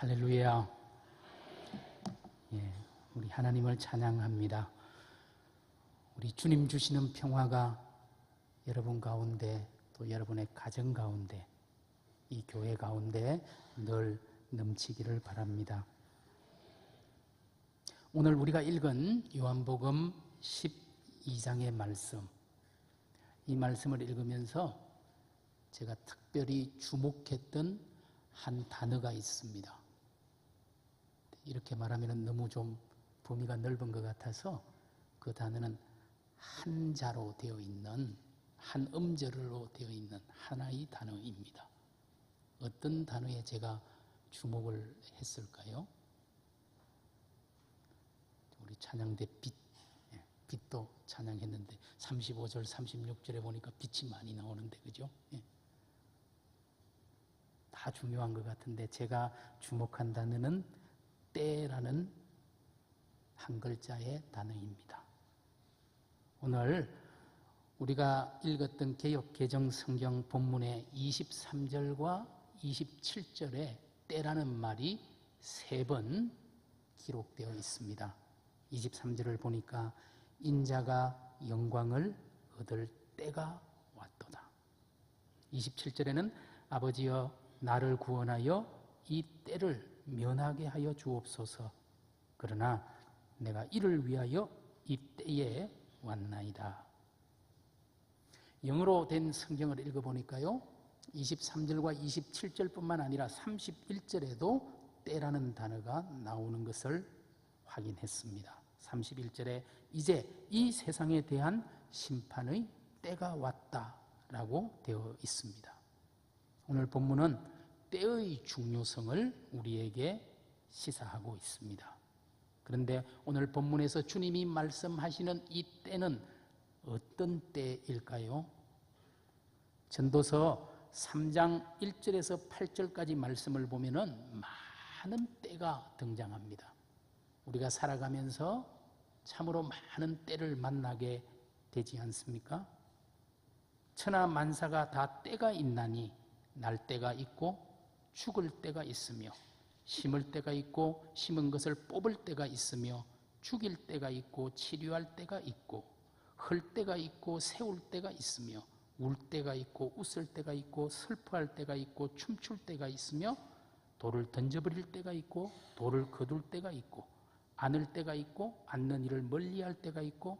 할렐루야. 예, 우리 하나님을 찬양합니다. 우리 주님 주시는 평화가 여러분 가운데 또 여러분의 가정 가운데 이 교회 가운데 늘 넘치기를 바랍니다. 오늘 우리가 읽은 요한복음 12장의 말씀 이 말씀을 읽으면서 제가 특별히 주목했던 한 단어가 있습니다. 이렇게 말하면 너무 좀 범위가 넓은 것 같아서 그 단어는 한자로 되어 있는 한 음절로 되어 있는 하나의 단어입니다. 어떤 단어에 제가 주목을 했을까요? 우리 찬양대 빛, 예, 빛도 찬양했는데 35절, 36절에 보니까 빛이 많이 나오는데 그죠? 예. 다 중요한 것 같은데 제가 주목한 단어는 때라는 한 글자의 단어입니다. 오늘 우리가 읽었던 개혁 개정 성경 본문의 23절과 27절에 때라는 말이 세 번 기록되어 있습니다. 23절을 보니까 인자가 영광을 얻을 때가 왔도다. 27절에는 아버지여 나를 구원하여 이 때를 면하게 하여 주옵소서. 그러나 내가 이를 위하여 이 때에 왔나이다. 영어로 된 성경을 읽어보니까요. 23절과 27절뿐만 아니라 31절에도 때라는 단어가 나오는 것을 확인했습니다. 31절에 이제 이 세상에 대한 심판의 때가 왔다라고 되어 있습니다. 오늘 본문은 때의 중요성을 우리에게 시사하고 있습니다. 그런데 오늘 본문에서 주님이 말씀하시는 이 때는 어떤 때일까요? 전도서 3장 1절에서 8절까지 말씀을 보면은 많은 때가 등장합니다. 우리가 살아가면서 참으로 많은 때를 만나게 되지 않습니까? 천하 만사가 다 때가 있나니 날 때가 있고 죽을 때가 있으며 심을 때가 있고 심은 것을 뽑을 때가 있으며 죽일 때가 있고 치료할 때가 있고 흘 때가 있고 세울 때가 있으며 울 때가 있고 웃을 때가 있고 슬퍼할 때가 있고 춤출 때가 있으며 돌을 던져버릴 때가 있고 돌을 거둘 때가 있고 안을 때가 있고 앉는 일을 멀리할 때가 있고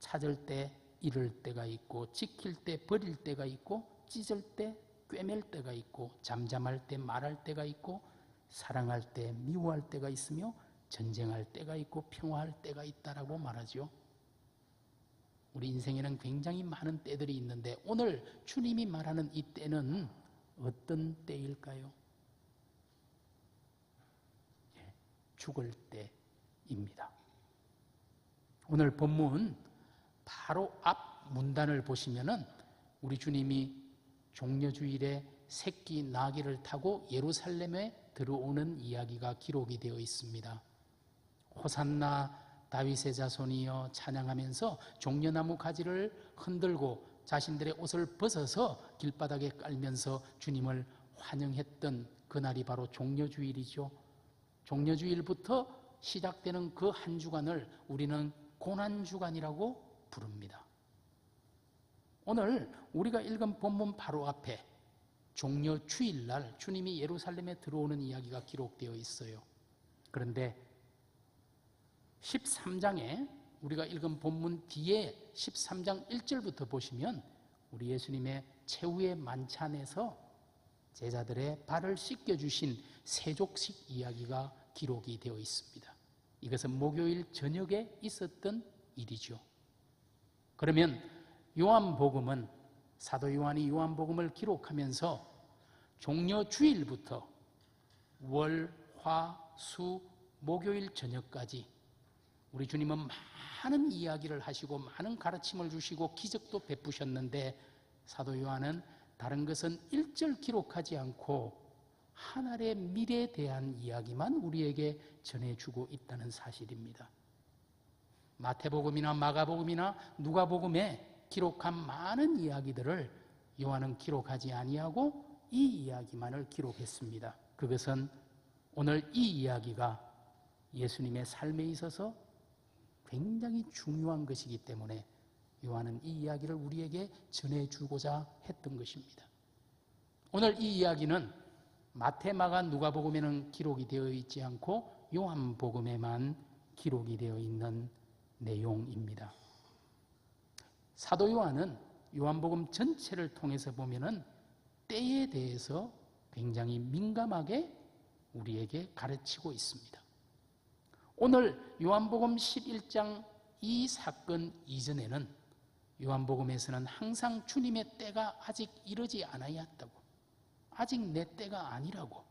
찾을 때 잃을 때가 있고 지킬 때 버릴 때가 있고 찢을 때 꿰맬 때가 있고 잠잠할 때 말할 때가 있고 사랑할 때 미워할 때가 있으며 전쟁할 때가 있고 평화할 때가 있다라고 말하죠. 우리 인생에는 굉장히 많은 때들이 있는데 오늘 주님이 말하는 이 때는 어떤 때일까요? 예, 죽을 때입니다. 오늘 본문 바로 앞 문단을 보시면은 우리 주님이 종려주일에 새끼 나귀를 타고 예루살렘에 들어오는 이야기가 기록이 되어 있습니다. 호산나 다윗의 자손이여 찬양하면서 종려나무 가지를 흔들고 자신들의 옷을 벗어서 길바닥에 깔면서 주님을 환영했던 그날이 바로 종려주일이죠. 종려주일부터 시작되는 그 한 주간을 우리는 고난주간이라고 부릅니다. 오늘 우리가 읽은 본문 바로 앞에 종려 주일날 주님이 예루살렘에 들어오는 이야기가 기록되어 있어요. 그런데 13장에 우리가 읽은 본문 뒤에 13장 1절부터 보시면 우리 예수님의 최후의 만찬에서 제자들의 발을 씻겨주신 세족식 이야기가 기록이 되어 있습니다. 이것은 목요일 저녁에 있었던 일이죠. 그러면 요한복음은 사도 요한이 요한복음을 기록하면서 종려 주일부터 월, 화, 수, 목요일 저녁까지 우리 주님은 많은 이야기를 하시고 많은 가르침을 주시고 기적도 베푸셨는데 사도 요한은 다른 것은 일절 기록하지 않고 하늘의 미래에 대한 이야기만 우리에게 전해주고 있다는 사실입니다. 마태복음이나 마가복음이나 누가복음에 기록한 많은 이야기들을 요한은 기록하지 아니하고 이 이야기만을 기록했습니다. 그것은 오늘 이 이야기가 예수님의 삶에 있어서 굉장히 중요한 것이기 때문에 요한은 이 이야기를 우리에게 전해주고자 했던 것입니다. 오늘 이 이야기는 마태, 마가, 누가복음에는 기록이 되어 있지 않고 요한복음에만 기록이 되어 있는 내용입니다. 사도 요한은 요한복음 전체를 통해서 보면은 때에 대해서 굉장히 민감하게 우리에게 가르치고 있습니다. 오늘 요한복음 11장 이 사건 이전에는 요한복음에서는 항상 주님의 때가 아직 이르지 않아야했다고 아직 내 때가 아니라고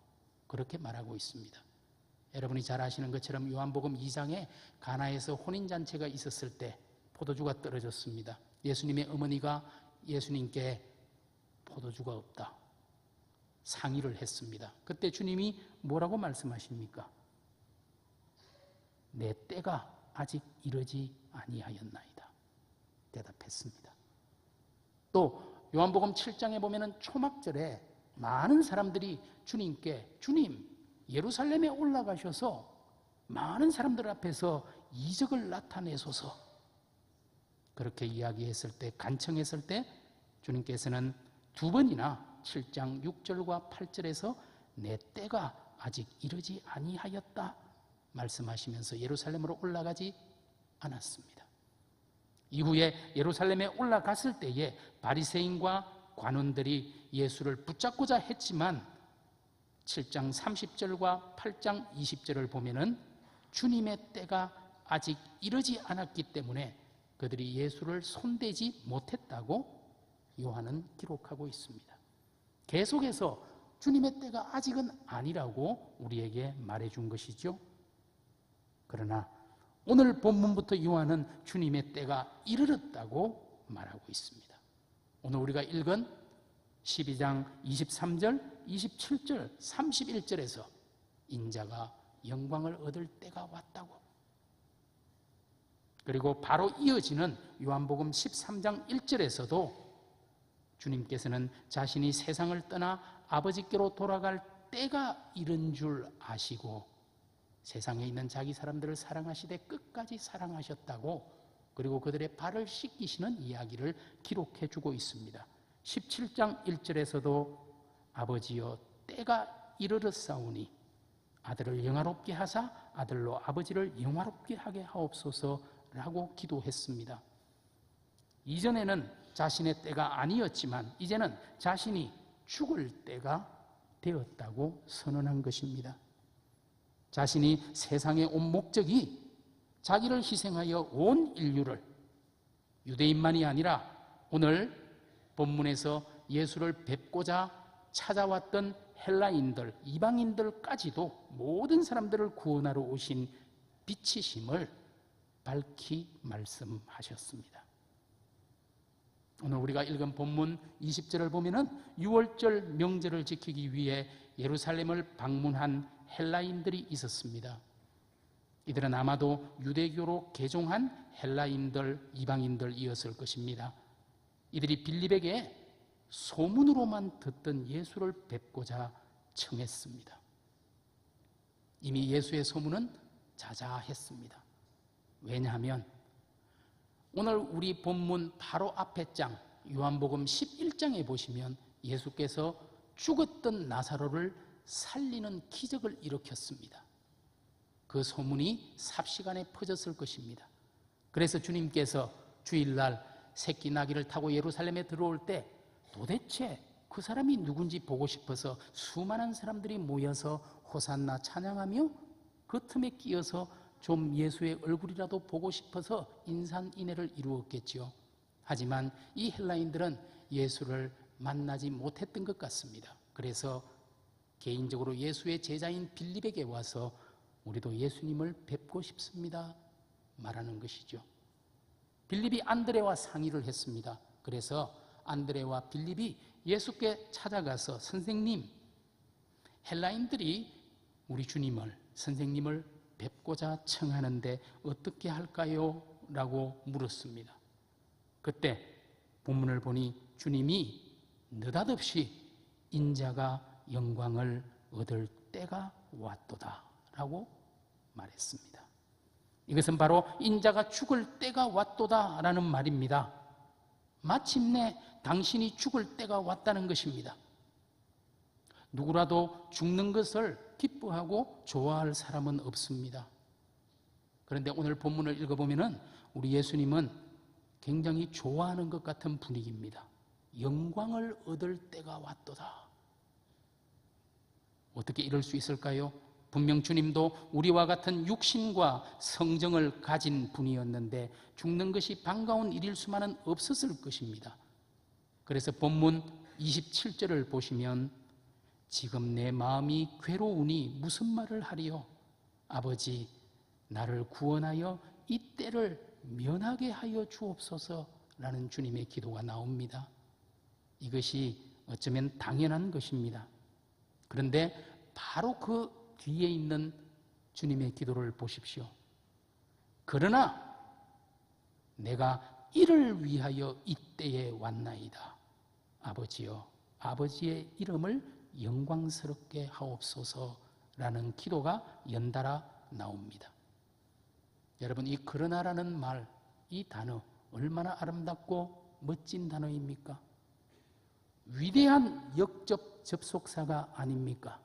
그렇게 말하고 있습니다. 여러분이 잘 아시는 것처럼 요한복음 2장에 가나에서 혼인잔치가 있었을 때 포도주가 떨어졌습니다. 예수님의 어머니가 예수님께 포도주가 없다. 상의를 했습니다. 그때 주님이 뭐라고 말씀하십니까? 내 때가 아직 이르지 아니하였나이다. 대답했습니다. 또 요한복음 7장에 보면은 초막절에 많은 사람들이 주님께 주님 예루살렘에 올라가셔서 많은 사람들 앞에서 이적을 나타내소서 그렇게 이야기했을 때 간청했을 때 주님께서는 두 번이나 7장 6절과 8절에서 내 때가 아직 이르지 아니하였다 말씀하시면서 예루살렘으로 올라가지 않았습니다. 이후에 예루살렘에 올라갔을 때에 바리새인과 관원들이 예수를 붙잡고자 했지만 7장 30절과 8장 20절을 보면은 주님의 때가 아직 이르지 않았기 때문에 그들이 예수를 손대지 못했다고 요한은 기록하고 있습니다. 계속해서 주님의 때가 아직은 아니라고 우리에게 말해준 것이죠. 그러나 오늘 본문부터 요한은 주님의 때가 이르렀다고 말하고 있습니다. 오늘 우리가 읽은 12장 23절, 27절, 31절에서 인자가 영광을 얻을 때가 왔다고. 그리고 바로 이어지는 요한복음 13장 1절에서도 주님께서는 자신이 세상을 떠나 아버지께로 돌아갈 때가 이른 줄 아시고 세상에 있는 자기 사람들을 사랑하시되 끝까지 사랑하셨다고 그리고 그들의 발을 씻기시는 이야기를 기록해 주고 있습니다. 17장 1절에서도 아버지여 때가 이르렀사오니 아들을 영화롭게 하사 아들로 아버지를 영화롭게 하게 하옵소서 라고 기도했습니다. 이전에는 자신의 때가 아니었지만 이제는 자신이 죽을 때가 되었다고 선언한 것입니다. 자신이 세상에 온 목적이 자기를 희생하여 온 인류를 유대인만이 아니라 오늘 본문에서 예수를 뵙고자 찾아왔던 헬라인들, 이방인들까지도 모든 사람들을 구원하러 오신 빛이심을 밝히 말씀하셨습니다. 오늘 우리가 읽은 본문 20절을 보면은 6월절 명절을 지키기 위해 예루살렘을 방문한 헬라인들이 있었습니다. 이들은 아마도 유대교로 개종한 헬라인들, 이방인들이었을 것입니다. 이들이 빌립에게 소문으로만 듣던 예수를 뵙고자 청했습니다. 이미 예수의 소문은 자자했습니다. 왜냐하면 오늘 우리 본문 바로 앞에 장 요한복음 11장에 보시면 예수께서 죽었던 나사로를 살리는 기적을 일으켰습니다. 그 소문이 삽시간에 퍼졌을 것입니다. 그래서 주님께서 주일날 새끼 나귀를 타고 예루살렘에 들어올 때 도대체 그 사람이 누군지 보고 싶어서 수많은 사람들이 모여서 호산나 찬양하며 그 틈에 끼어서 좀 예수의 얼굴이라도 보고 싶어서 인산인해를 이루었겠지요. 하지만 이 헬라인들은 예수를 만나지 못했던 것 같습니다. 그래서 개인적으로 예수의 제자인 빌립에게 와서 우리도 예수님을 뵙고 싶습니다. 말하는 것이죠. 빌립이 안드레와 상의를 했습니다. 그래서 안드레와 빌립이 예수께 찾아가서 선생님, 헬라인들이 우리 주님을, 선생님을 뵙고자 청하는데 어떻게 할까요? 라고 물었습니다. 그때 본문을 보니 주님이 느닷없이 인자가 영광을 얻을 때가 왔도다 라고 말했습니다. 이것은 바로 인자가 죽을 때가 왔도다 라는 말입니다. 마침내 당신이 죽을 때가 왔다는 것입니다. 누구라도 죽는 것을 기뻐하고 좋아할 사람은 없습니다. 그런데 오늘 본문을 읽어보면은 우리 예수님은 굉장히 좋아하는 것 같은 분위기입니다. 영광을 얻을 때가 왔도다. 어떻게 이럴 수 있을까요? 분명 주님도 우리와 같은 육신과 성정을 가진 분이었는데 죽는 것이 반가운 일일 수만은 없었을 것입니다. 그래서 본문 27절을 보시면 지금 내 마음이 괴로우니 무슨 말을 하리요? 아버지, 나를 구원하여 이 때를 면하게 하여 주옵소서라는 주님의 기도가 나옵니다. 이것이 어쩌면 당연한 것입니다. 그런데 바로 그 뒤에 있는 주님의 기도를 보십시오. 그러나 내가 이를 위하여 이때에 왔나이다. 아버지여, 아버지의 이름을 영광스럽게 하옵소서라는 기도가 연달아 나옵니다. 여러분, 이 그러나라는 말, 이 단어, 얼마나 아름답고 멋진 단어입니까? 위대한 역접 접속사가 아닙니까?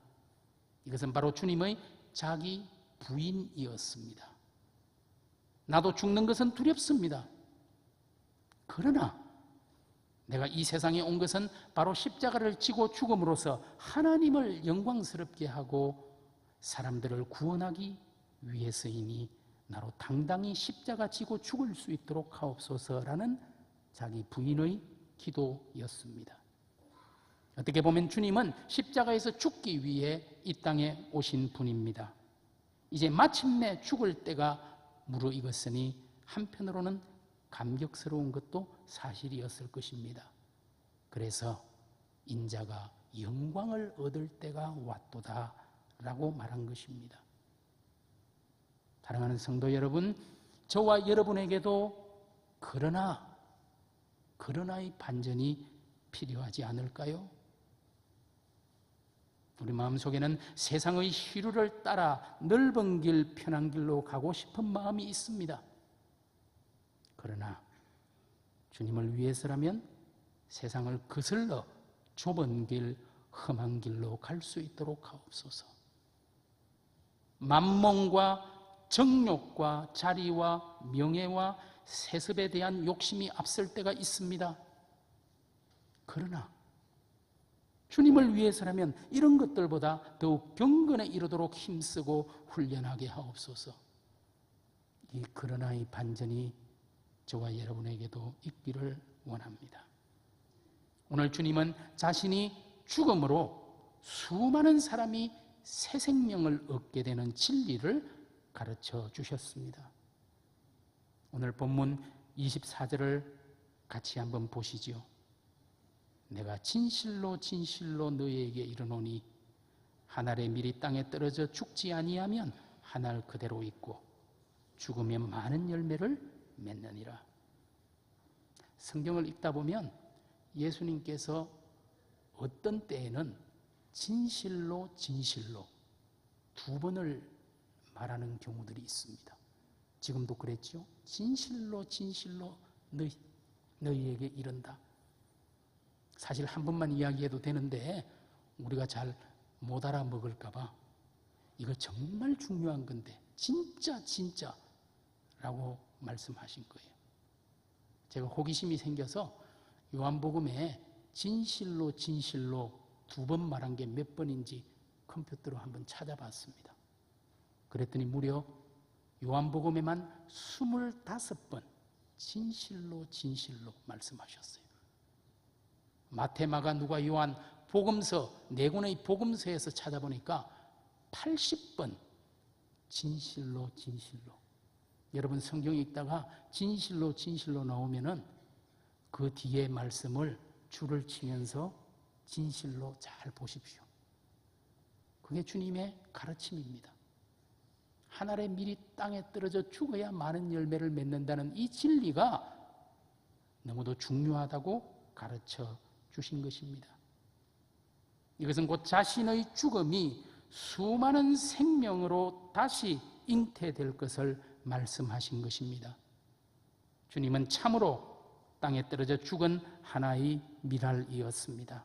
이것은 바로 주님의 자기 부인이었습니다. 나도 죽는 것은 두렵습니다. 그러나 내가 이 세상에 온 것은 바로 십자가를 지고 죽음으로써 하나님을 영광스럽게 하고 사람들을 구원하기 위해서이니 나로 당당히 십자가 지고 죽을 수 있도록 하옵소서라는 자기 부인의 기도였습니다. 어떻게 보면 주님은 십자가에서 죽기 위해 이 땅에 오신 분입니다. 이제 마침내 죽을 때가 무르익었으니 한편으로는 감격스러운 것도 사실이었을 것입니다. 그래서 인자가 영광을 얻을 때가 왔도다 라고 말한 것입니다. 사랑하는 성도 여러분, 저와 여러분에게도 그러나, 그러나의 반전이 필요하지 않을까요? 우리 마음속에는 세상의 희루를 따라 넓은 길, 편한 길로 가고 싶은 마음이 있습니다. 그러나 주님을 위해서라면 세상을 거슬러 좁은 길, 험한 길로 갈 수 있도록 하옵소서. 만몽과 정욕과 자리와 명예와 세습에 대한 욕심이 앞설 때가 있습니다. 그러나 주님을 위해서라면 이런 것들보다 더욱 경건에 이르도록 힘쓰고 훈련하게 하옵소서. 이 그러나의 반전이 저와 여러분에게도 있기를 원합니다. 오늘 주님은 자신이 죽음으로 수많은 사람이 새 생명을 얻게 되는 진리를 가르쳐 주셨습니다. 오늘 본문 24절을 같이 한번 보시지요. 내가 진실로 진실로 너희에게 이르노니 한 알의 밀이 땅에 떨어져 죽지 아니하면 한 알 그대로 있고 죽으면 많은 열매를 맺느니라. 성경을 읽다 보면 예수님께서 어떤 때에는 진실로 진실로 두 번을 말하는 경우들이 있습니다. 지금도 그랬죠? 진실로 진실로 너희, 너희에게 이른다. 사실 한 번만 이야기해도 되는데 우리가 잘 못 알아먹을까봐 이거 정말 중요한 건데 진짜 진짜 라고 말씀하신 거예요. 제가 호기심이 생겨서 요한복음에 진실로 진실로 두 번 말한 게 몇 번인지 컴퓨터로 한번 찾아봤습니다. 그랬더니 무려 요한복음에만 25번 진실로 진실로 말씀하셨어요. 마태, 마가, 누가, 요한 복음서 네 권의 복음서에서 찾아보니까 80번 진실로 진실로 여러분 성경 읽다가 진실로 진실로 나오면은 그 뒤에 말씀을 줄을 치면서 진실로 잘 보십시오. 그게 주님의 가르침입니다. 하늘의 밀이 땅에 떨어져 죽어야 많은 열매를 맺는다는 이 진리가 너무도 중요하다고 가르쳐 주신 것입니다. 이것은 곧 자신의 죽음이 수많은 생명으로 다시 잉태될 것을 말씀하신 것입니다. 주님은 참으로 땅에 떨어져 죽은 하나의 미랄이었습니다.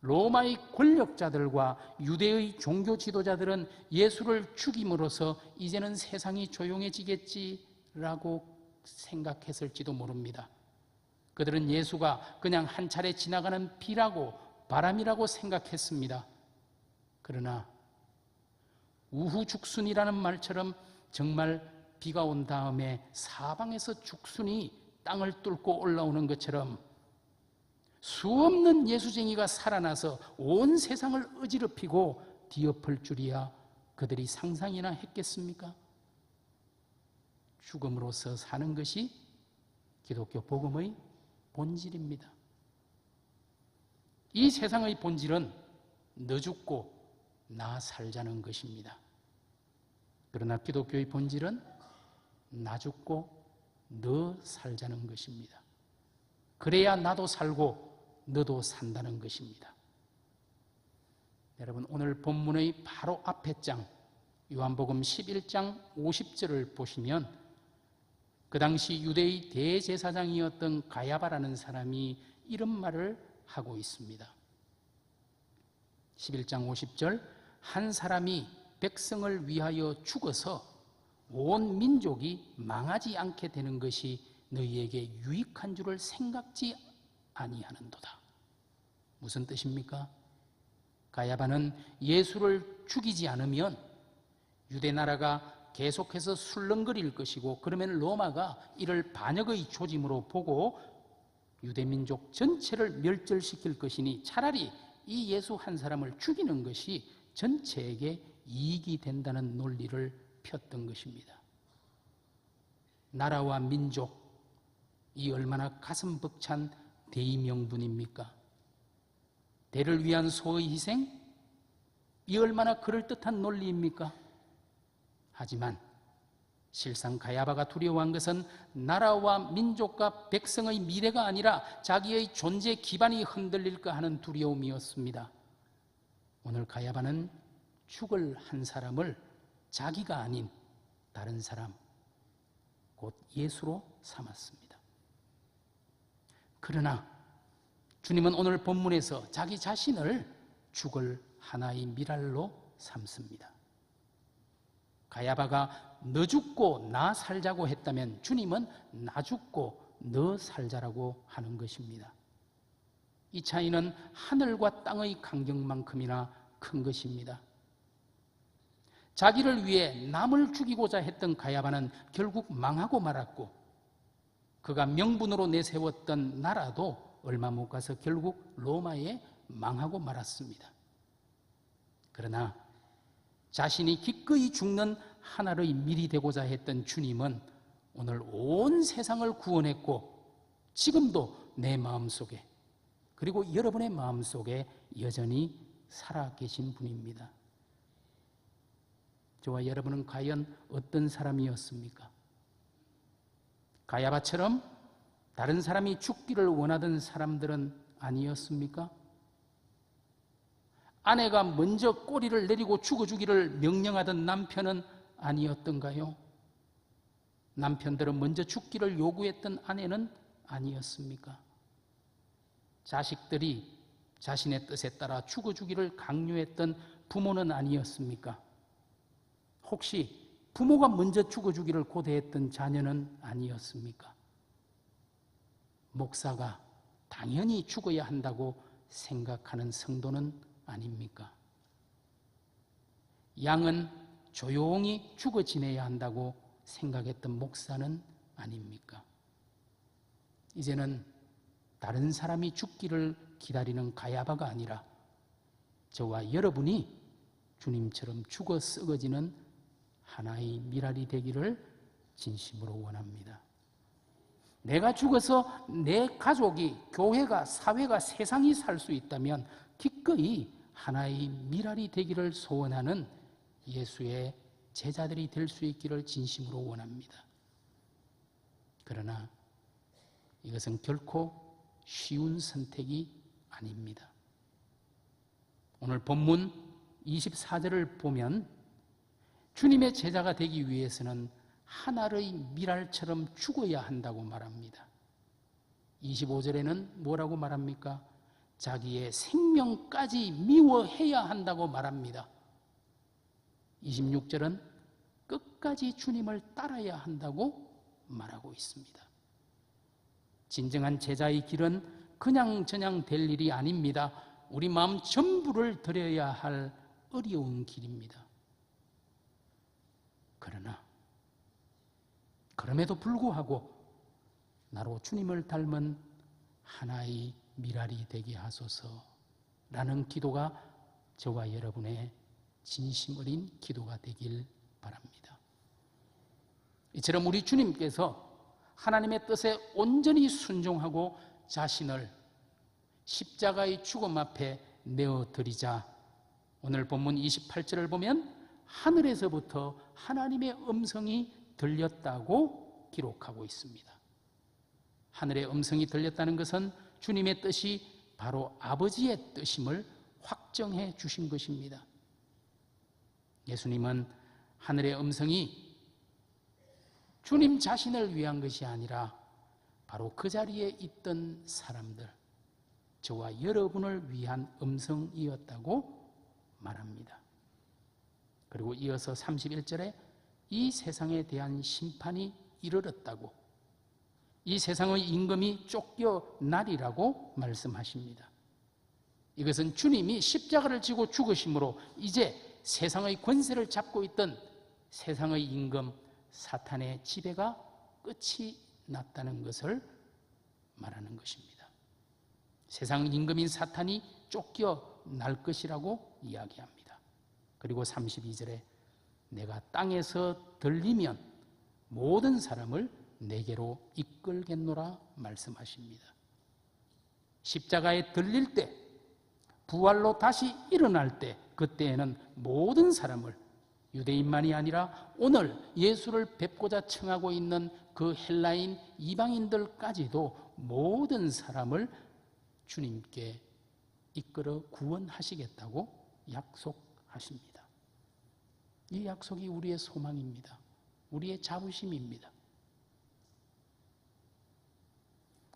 로마의 권력자들과 유대의 종교 지도자들은 예수를 죽임으로써 이제는 세상이 조용해지겠지라고 생각했을지도 모릅니다. 그들은 예수가 그냥 한 차례 지나가는 비라고 바람이라고 생각했습니다. 그러나 우후 죽순이라는 말처럼 정말 비가 온 다음에 사방에서 죽순이 땅을 뚫고 올라오는 것처럼 수없는 예수쟁이가 살아나서 온 세상을 어지럽히고 뒤엎을 줄이야 그들이 상상이나 했겠습니까? 죽음으로서 사는 것이 기독교 복음의 본질입니다. 이 세상의 본질은 너 죽고 나 살자는 것입니다. 그러나 기독교의 본질은 나 죽고 너 살자는 것입니다. 그래야 나도 살고 너도 산다는 것입니다. 여러분 오늘 본문의 바로 앞에 장 요한복음 11장 50절을 보시면 그 당시 유대의 대제사장이었던 가야바라는 사람이 이런 말을 하고 있습니다. 11장 50절 한 사람이 백성을 위하여 죽어서 온 민족이 망하지 않게 되는 것이 너희에게 유익한 줄을 생각지 아니하는도다. 무슨 뜻입니까? 가야바는 예수를 죽이지 않으면 유대 나라가 계속해서 술렁거릴 것이고 그러면 로마가 이를 반역의 조짐으로 보고 유대 민족 전체를 멸절시킬 것이니 차라리 이 예수 한 사람을 죽이는 것이 전체에게 이익이 된다는 논리를 폈던 것입니다. 나라와 민족, 이 얼마나 가슴 벅찬 대의명분입니까? 대를 위한 소의 희생? 이 얼마나 그럴듯한 논리입니까? 하지만 실상 가야바가 두려워한 것은 나라와 민족과 백성의 미래가 아니라 자기의 존재 기반이 흔들릴까 하는 두려움이었습니다. 오늘 가야바는 죽을 한 사람을 자기가 아닌 다른 사람, 곧 예수로 삼았습니다. 그러나 주님은 오늘 본문에서 자기 자신을 죽을 하나의 미랄로 삼습니다. 가야바가 너 죽고 나 살자고 했다면 주님은 나 죽고 너 살자라고 하는 것입니다. 이 차이는 하늘과 땅의 간격만큼이나 큰 것입니다. 자기를 위해 남을 죽이고자 했던 가야바는 결국 망하고 말았고 그가 명분으로 내세웠던 나라도 얼마 못 가서 결국 로마에 망하고 말았습니다. 그러나 자신이 기꺼이 죽는 하나의 밀이 되고자 했던 주님은 오늘 온 세상을 구원했고 지금도 내 마음속에 그리고 여러분의 마음속에 여전히 살아 계신 분입니다. 저와 여러분은 과연 어떤 사람이었습니까? 가야바처럼 다른 사람이 죽기를 원하던 사람들은 아니었습니까? 아내가 먼저 꼬리를 내리고 죽어주기를 명령하던 남편은 아니었던가요? 남편들은 먼저 죽기를 요구했던 아내는 아니었습니까? 자식들이 자신의 뜻에 따라 죽어주기를 강요했던 부모는 아니었습니까? 혹시 부모가 먼저 죽어주기를 고대했던 자녀는 아니었습니까? 목사가 당연히 죽어야 한다고 생각하는 성도는 아닙니까? 양은 조용히 죽어 지내야 한다고 생각했던 목사는 아닙니까? 이제는 다른 사람이 죽기를 기다리는 가야바가 아니라 저와 여러분이 주님처럼 죽어 썩어지는 하나의 미랄이 되기를 진심으로 원합니다. 내가 죽어서 내 가족이, 교회가, 사회가, 세상이 살 수 있다면 기꺼이 하나의 미랄이 되기를 소원하는 예수의 제자들이 될 수 있기를 진심으로 원합니다. 그러나 이것은 결코 쉬운 선택이 아닙니다. 오늘 본문 24절을 보면 주님의 제자가 되기 위해서는 하나의 미랄처럼 죽어야 한다고 말합니다. 25절에는 뭐라고 말합니까? 자기의 생명까지 미워해야 한다고 말합니다. 26절은 끝까지 주님을 따라야 한다고 말하고 있습니다. 진정한 제자의 길은 그냥 저냥 될 일이 아닙니다. 우리 마음 전부를 드려야 할 어려운 길입니다. 그러나 그럼에도 불구하고 나로 주님을 닮은 하나의 미랄이 되게 하소서라는 기도가 저와 여러분의 진심 어린 기도가 되길 바랍니다. 이처럼 우리 주님께서 하나님의 뜻에 온전히 순종하고 자신을 십자가의 죽음 앞에 내어 드리자 오늘 본문 28절을 보면 하늘에서부터 하나님의 음성이 들렸다고 기록하고 있습니다. 하늘의 음성이 들렸다는 것은 주님의 뜻이 바로 아버지의 뜻임을 확정해 주신 것입니다. 예수님은 하늘의 음성이 주님 자신을 위한 것이 아니라 바로 그 자리에 있던 사람들, 저와 여러분을 위한 음성이었다고 말합니다. 그리고 이어서 31절에 이 세상에 대한 심판이 이르렀다고 이 세상의 임금이 쫓겨나리라고 말씀하십니다. 이것은 주님이 십자가를 지고 죽으심으로 이제 세상의 권세를 잡고 있던 세상의 임금 사탄의 지배가 끝이 났다는 것을 말하는 것입니다. 세상 임금인 사탄이 쫓겨날 것이라고 이야기합니다. 그리고 32절에 내가 땅에서 들리면 모든 사람을 내게로 이끌겠노라 말씀하십니다. 십자가에 들릴 때, 부활로 다시 일어날 때, 그때에는 모든 사람을 유대인만이 아니라 오늘 예수를 뵙고자 청하고 있는 그 헬라인 이방인들까지도 모든 사람을 주님께 이끌어 구원하시겠다고 약속하십니다. 이 약속이 우리의 소망입니다. 우리의 자부심입니다.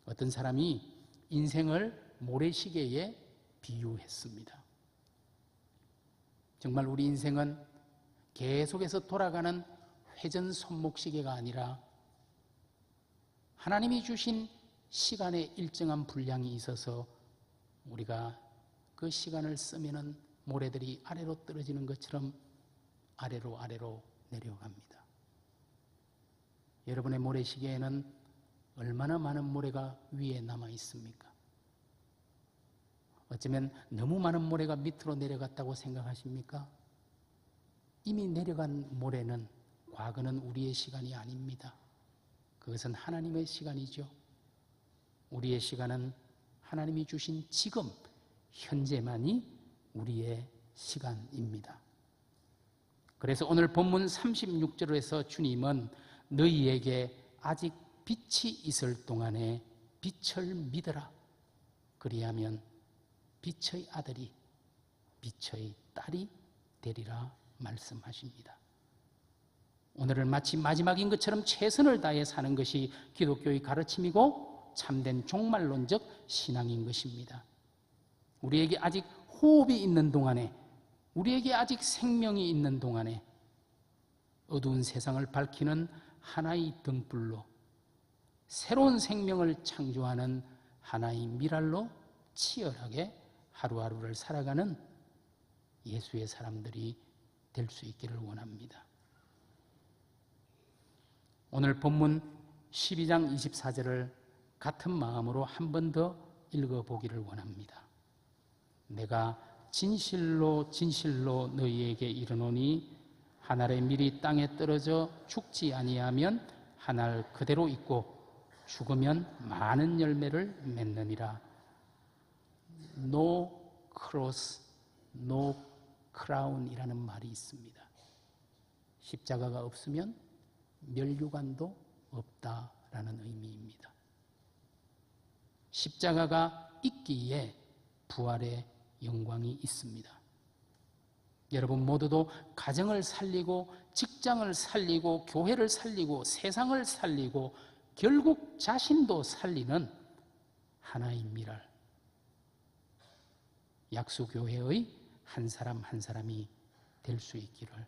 어떤 사람이 인생을 모래시계에 비유했습니다. 정말 우리 인생은 계속해서 돌아가는 회전 손목시계가 아니라 하나님이 주신 시간의 일정한 분량이 있어서 우리가 그 시간을 쓰면은 모래들이 아래로 떨어지는 것처럼 아래로 아래로 내려갑니다. 여러분의 모래시계에는 얼마나 많은 모래가 위에 남아 있습니까? 어쩌면 너무 많은 모래가 밑으로 내려갔다고 생각하십니까? 이미 내려간 모래는 과거는 우리의 시간이 아닙니다. 그것은 하나님의 시간이죠. 우리의 시간은 하나님이 주신 지금, 현재만이 우리의 시간입니다. 그래서 오늘 본문 36절에서 주님은 너희에게 아직 빛이 있을 동안에 빛을 믿어라. 그리하면 빛의 아들이 빛의 딸이 되리라 말씀하십니다. 오늘은 마치 마지막인 것처럼 최선을 다해 사는 것이 기독교의 가르침이고 참된 종말론적 신앙인 것입니다. 우리에게 아직 호흡이 있는 동안에, 우리에게 아직 생명이 있는 동안에 어두운 세상을 밝히는 하나의 등불로 새로운 생명을 창조하는 하나의 미랄로 치열하게 하루하루를 살아가는 예수의 사람들이 될 수 있기를 원합니다. 오늘 본문 12장 24절을 같은 마음으로 한 번 더 읽어보기를 원합니다. 내가 진실로 진실로 너희에게 이르노니 하늘의 밀이 땅에 떨어져 죽지 아니하면 하늘 그대로 있고 죽으면 많은 열매를 맺느니라. No cross, no crown이라는 말이 있습니다. 십자가가 없으면 멸류관도 없다라는 의미입니다. 십자가가 있기에 부활의 영광이 있습니다. 여러분 모두도 가정을 살리고 직장을 살리고 교회를 살리고 세상을 살리고 결국 자신도 살리는 하나의 미랄 약수교회의 한 사람 한 사람이 될 수 있기를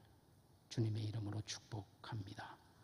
주님의 이름으로 축복합니다.